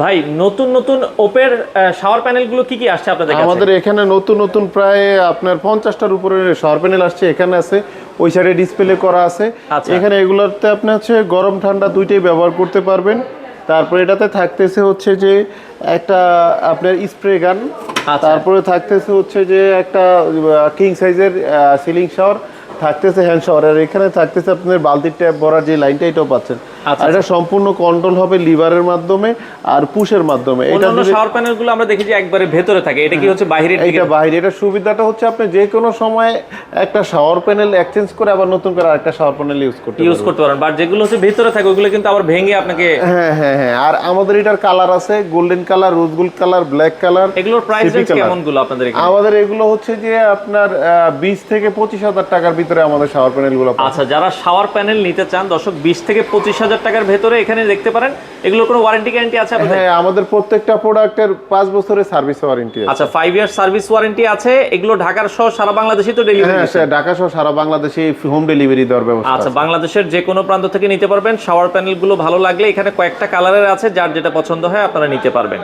ভাই নতুন নতুন ওপের শাওয়ার প্যানেলগুলো কি কি আসছে আপনাদের কাছে? আমাদের এখানে নতুন নতুন প্রায় আপনার পঞ্চাশটার উপরে শাওয়ার প্যানেল আসছে। এখানে আছে ওই সাইডে ডিসপ্লে করা আছে। আচ্ছা। এখানে এগুলোতে আপনি হচ্ছে গরম ঠান্ডা দুইটাই ব্যবহার করতে পারবেন। তারপরে এটাতে থাকতেছে হচ্ছে যে একটা আপনার স্প্রে গান আচ্ছা। তারপরে থাকতেছে হচ্ছে যে একটা কিং সাইজের সিলিং শাওয়ার থাকতেছে হ্যান্ড শাওয়ার আর এখানে থাকতেছে আপনার বালতির ট্যাপ ভরার যে লাইনটা এটাও পাচ্ছেন আর এটা সম্পূর্ণ কন্ট্রোল হবে লিভারের মাধ্যমে আর পুশের মাধ্যমে। এটা শাওয়ার প্যানেলগুলো আমরা দেখি যে একবারে ভেতরে থাকে। এটা কি হচ্ছে বাইরের দিকে? এইটা বাইরে এটা সুবিধাটা হচ্ছে আপনি যে কোনো সময় একটা শাওয়ার প্যানেল এক্সচেঞ্জ করে আবার নতুন করে আরেকটা শাওয়ার প্যানেল ইউজ করতে ইউজ করতে পারেন। বাট যেগুলো হচ্ছে ভেতরে থাকে ওগুলো কিন্তু আবার ভেঙে আপনাকে হ্যাঁ হ্যাঁ হ্যাঁ। আর আমাদের এটার কালার আছে golden colour rose gold colour black colour এগুলোর প্রাইস কেমনগুলো আপনাদের আমাদের এগুলো হচ্ছে যে আপনার বিশ থেকে পঁচিশ হাজার টাকার ভিতরে আমাদের শাওয়ার প্যানেলগুলো আচ্ছা যারা শাওয়ার প্যানেল নিতে চান দর্শক বিশ থেকে পঁচিশ হাজার টাকার ভেতরে এখানে দেখতে পারেন। এগুলোর কোনো ওয়ারেন্টি গ্যারান্টি আছে আপনাদের? হ্যাঁ আমাদের প্রত্যেকটা প্রোডাক্টের পাঁচ বছরের সার্ভিস ওয়ারেন্টি আছে। আচ্ছা ফাইভ ইয়ার সার্ভিস ওয়ারেন্টি আছে। এগুলো ঢাকার সহ সারা বাংলাদেশে তো ডেলিভারি হ্যাঁ স্যার ঢাকা সহ সারা বাংলাদেশে হোম ডেলিভারি দেওয়ার ব্যবস্থা আচ্ছা বাংলাদেশের যে কোনো প্রান্ত থেকে নিতে পারবেন। শাওয়ার প্যানেলগুলো ভালো লাগলে এখানে কয়েকটা কালারের আছে যার যেটা পছন্দ হয় আপনারা নিতে পারবেন।